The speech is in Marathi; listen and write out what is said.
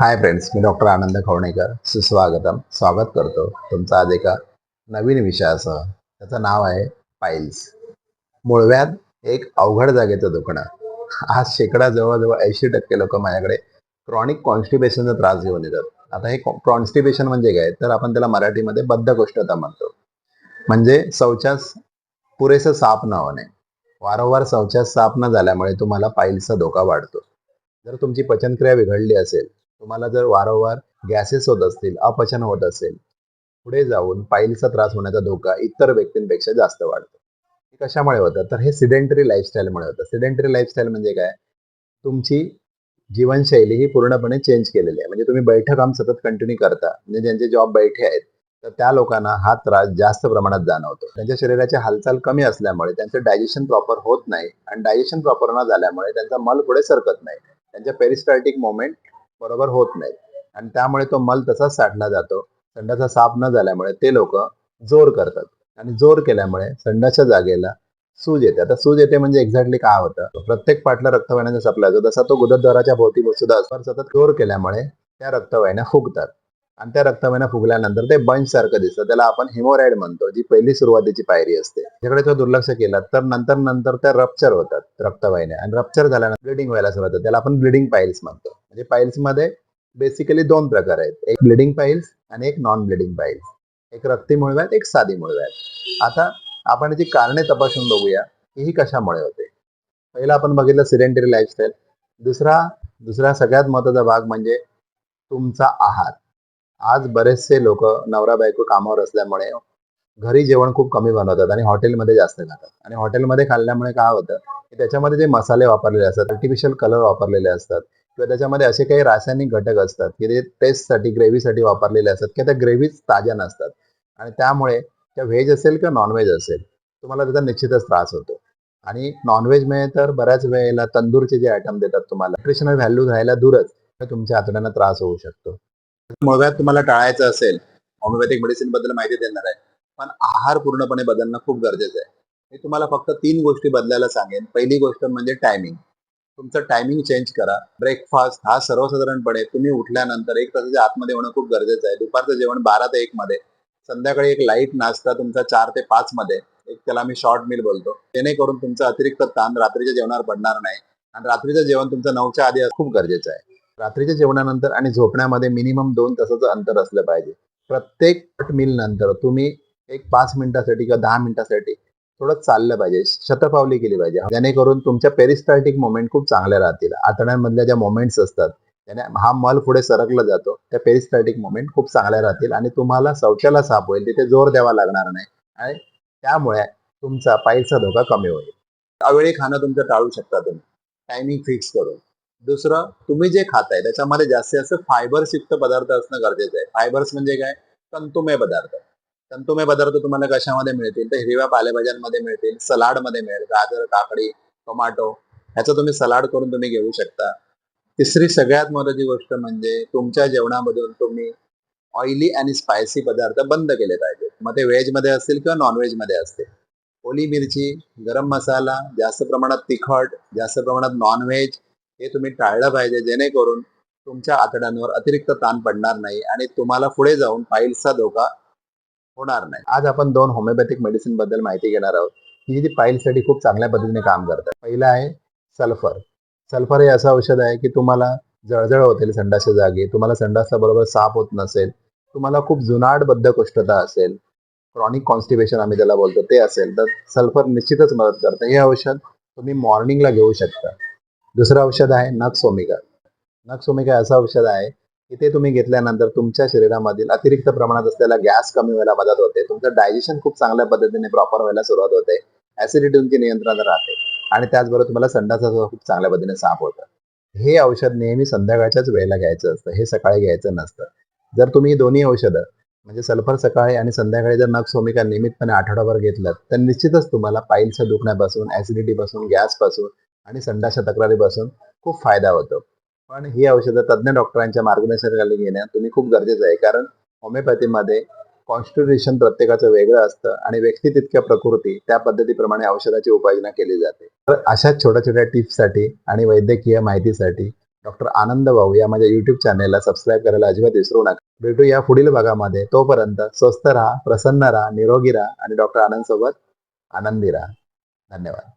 हाय फ्रेंड्स मी डॉक्टर आनंद खवणेकर. सुस्वागतम. स्वागत करतो तुमचा आज एका नवीन विषयासह. त्याचं नाव आहे पाईल्स मुळव्यात एक अवघड जागेचं दुखणं. आज शेकडा जवळजवळ ऐंशी टक्के लोक माझ्याकडे क्रॉनिक कॉन्स्टिपेशनचा त्रास घेऊन येतात. आता हे कॉन्स्टिपेशन म्हणजे काय? तर आपण त्याला मराठीमध्ये बद्धकोष्ठता म्हणतो. म्हणजे शौचास पुरेसं साफ न होणे. वारंवार शौचास साफ न झाल्यामुळे तुम्हाला पाईल्सचा धोका वाढतो. जर तुमची पचनक्रिया बिघडली असेल तुम्हाला जर वारंवार गॅसेस होत असतील अपचन होत असेल पुढे जाऊन पाईलचा त्रास होण्याचा धोका इतर व्यक्तींपेक्षा जास्त वाढतो. हे कशामुळे होतं? तर हे सिडेंटरी लाईफस्टाईलमुळे होतं. सिडेंटरी लाईफस्टाईल म्हणजे काय? तुमची जीवनशैली ही पूर्णपणे चेंज केलेली आहे. म्हणजे तुम्ही बैठक काम सतत कंटिन्यू करता. म्हणजे ज्यांचे जॉब बैठे आहेत तर त्या लोकांना हा त्रास जास्त प्रमाणात जाणवतो. त्यांच्या शरीराची हालचाल कमी असल्यामुळे त्यांचं डायजेशन प्रॉपर होत नाही. आणि डायजेशन प्रॉपर न झाल्यामुळे त्यांचा मल पुढे सरकत नाही. त्यांच्या पेरिस्टाल्टिक मोमेंट बरोबर होत नाही. आणि त्यामुळे तो मल तसाच साठला जातो. संडाचा साफ न झाल्यामुळे ते लोक जोर करतात. आणि जोर केल्यामुळे संडाच्या जागेला सूज येते. आता सूज येते म्हणजे एक्झॅक्टली काय होतं? प्रत्येक पाटला रक्तवाहिन्याचा सप्लाय होतो तसा तो गुदद्वाराच्या भोवती सुद्धा सतत जोर केल्यामुळे त्या रक्तवाहिन्या फुगतात. आणि त्या रक्तवाहिन्या फुगल्यानंतर ते बंच सारखं दिसतं. त्याला आपण हिमोराईड म्हणतो जी पहिली सुरुवातीची पायरी असते. त्याकडे तो दुर्लक्ष केला तर नंतर नंतर त्या रप्चर होतात रक्तवाहिन्या. आणि रप्चर झाल्यानंतर ब्लिडिंग व्हायला सुरुवात त्याला आपण ब्लिडिंग पाईल्स म्हणतो. म्हणजे पाईल्समध्ये बेसिकली दोन प्रकार आहेत. एक ब्लिडिंग पाईल्स आणि एक नॉन ब्लिडिंग पाईल्स एक रक्ती मुळव्यात एक साधी मुळव्यात आता आपण याची कारणे तपासून बघूया की ही कशामुळे होते. पहिला आपण बघितलं सिडेंटरी लाईफस्टाईल दुसरा दुसरा सगळ्यात महत्त्वाचा भाग म्हणजे तुमचा आहार. आज बरेचसे लोक नवरा बायको कामावर असल्यामुळे घरी जेवण खूप कमी बनवतात आणि हॉटेलमध्ये जास्त खातात. आणि हॉटेलमध्ये खाल्ल्यामुळे काय होतं की त्याच्यामध्ये जे मसाले वापरलेले असतात आर्टिफिशियल कलर वापरलेले असतात किंवा त्याच्यामध्ये असे काही रासायनिक घटक असतात की ते टेस्टसाठी ग्रेव्हीसाठी वापरलेले असतात किंवा त्या ग्रेव्हीज ताज्या नसतात. आणि त्यामुळे त्या व्हेज असेल किंवा नॉनव्हेज असेल तुम्हाला त्याचा निश्चितच त्रास होतो. आणि नॉनव्हेजमध्ये तर बऱ्याच वेळेला तंदूरचे जे आयटम देतात तुम्हाला न्यूट्रिशनल व्हॅल्यू राहायला दूरच तुमच्या आतड्यांना त्रास होऊ शकतो. मुळव्यात तुम्हाला टाळायचं असेल होमिओपॅथिक मेडिसिनबद्दल माहिती देणार आहे पण आहार पूर्णपणे बदलणं खूप गरजेचं आहे. मी तुम्हाला फक्त तीन गोष्टी बदलायला सांगेन. पहिली गोष्ट म्हणजे टायमिंग तुमचं टायमिंग चेंज करा. ब्रेकफास्ट हा सर्वसाधारणपणे तुम्ही उठल्यानंतर एक तासाच्या आतमध्ये होणं खूप गरजेचं आहे. दुपारचं जेवण बारा ते एक मध्ये संध्याकाळी एक लाइट नाश्ता तुमचा चार ते पाच मध्ये. एक त्याला मी शॉर्ट मील बोलतो. जेणेकरून तुमचा अतिरिक्त ताण रात्रीच्या जेवणावर पडणार नाही. आणि रात्रीचं जेवण तुमचं नऊच्या आधी खूप गरजेचं आहे. रात्रीच्या जेवणानंतर आणि झोपण्यामध्ये मिनिमम दोन तासाचं अंतर असलं पाहिजे. प्रत्येक मील नंतर तुम्ही एक पाच मिनिटासाठी किंवा दहा मिनिटासाठी थोडं चाललं पाहिजे शतपावली केली पाहिजे. जेणेकरून तुमच्या पेरिस्टाल्टिक मोमेंट खूप चांगल्या राहतील. आतड्यांमधल्या ज्या मोमेंट्स असतात त्याने हा मल पुढे सरकला जातो त्या पेरिस्टाल्टिक मोमेंट खूप चांगल्या राहतील आणि तुम्हाला शौचाला साफ होईल तिथे जोर द्यावा लागणार नाही. आणि त्यामुळे तुमचा पायचा धोका कमी होईल. अवेळी खाणं तुमचं टाळू शकता तुम्ही. टायमिंग फिक्स करून. दुसरं तुम्ही जे खाताय त्याच्यामध्ये जास्तीत जास्त फायबर्सयुक्त पदार्थ असणं गरजेचं आहे. फायबर्स म्हणजे काय? तंतुमय पदार्थ. तंतुमय पदार्थ तुम्हाला कशामध्ये मिळतील? तर हिरव्या पालेभाज्यांमध्ये मिळतील सलाडमध्ये मिळेल गाजर काकडी टोमॅटो ह्याचं तुम्ही सलाड करून तुम्ही घेऊ शकता. तिसरी सगळ्यात महत्वाची गोष्ट म्हणजे तुमच्या जेवणामधून तुम्ही ऑइली आणि स्पायसी पदार्थ बंद केले पाहिजेत. मग ते व्हेजमध्ये असतील किंवा नॉनव्हेजमध्ये असतील. ओली मिरची गरम मसाला जास्त प्रमाणात तिखट जास्त प्रमाणात नॉनव्हेज हे तुम्ही टाळलं पाहिजे जेणेकरून तुमच्या आतड्यांवर अतिरिक्त ताण पडणार नाही आणि तुम्हाला पुढे जाऊन फाईल्सचा धोका होणार नाही. आज आपण दोन होमिओपॅथिक मेडिसिनबद्दल माहिती घेणार आहोत. ही जी पाईल्ससाठी खूप चांगल्या पद्धतीने काम करतात पहिलं आहे सल्फर सल्फर हे असं औषध आहे की तुम्हाला जळजळ होतील संडासच्या जागी तुम्हाला संडासचा बरोबर साफ होत नसेल तुम्हाला खूप जुनाट बद्धकोष्ठता असेल क्रॉनिक कॉन्स्टिपेशन आम्ही त्याला बोलतो ते असेल तर सल्फर निश्चितच मदत करतं. हे औषध तुम्ही मॉर्निंगला घेऊ शकता. दुसरं औषध आहे नक्सोमिका नक्सोमिका असं औषध आहे इथे तुम्ही घेतल्यानंतर तुमच्या शरीरामधील अतिरिक्त प्रमाणात असलेला गॅस कमी व्हायला मदत होते. तुमचं डायजेशन खूप चांगल्या पद्धतीने प्रॉपर व्हायला सुरुवात होते. ऍसिडिटी तुमची नियंत्रणात राहते. आणि त्याचबरोबर तुम्हाला संडासा खूप चांगल्या पद्धतीने साफ होतं. हे औषध नेहमी संध्याकाळच्याच वेळेला घ्यायचं असतं. हे सकाळी घ्यायचं नसतं. जर तुम्ही ही दोन्ही औषधं म्हणजे सल्फर सकाळी आणि संध्याकाळी जर नक्स होमिका नियमितपणे आठवडाभर घेतलं तर निश्चितच तुम्हाला पाईलच्या दुखण्यापासून ऍसिडिटीपासून गॅसपासून आणि संडासच्या तक्रारीपासून खूप फायदा होतो. पण ही औषधं तज्ज्ञ डॉक्टरांच्या मार्गदर्शनाखाली घेणं तुम्ही खूप गरजेचं आहे. कारण होमिओपॅथीमध्ये कॉन्स्टिट्युशन प्रत्येकाचं वेगळं असतं आणि व्यक्ती तितक्या प्रकृती त्या पद्धतीप्रमाणे औषधाची उपाययोजना केली जाते. तर अशाच छोट्या छोट्या टिप्ससाठी आणि वैद्यकीय माहितीसाठी डॉक्टर आनंद भाऊ या माझ्या युट्यूब चॅनेलला सबस्क्राईब करायला अजिबात विसरू नका. भेटू या पुढील भागामध्ये. तोपर्यंत स्वस्थ राहा प्रसन्न राहा निरोगी राहा आणि डॉक्टर आनंद सोबत आनंदी राहा. धन्यवाद.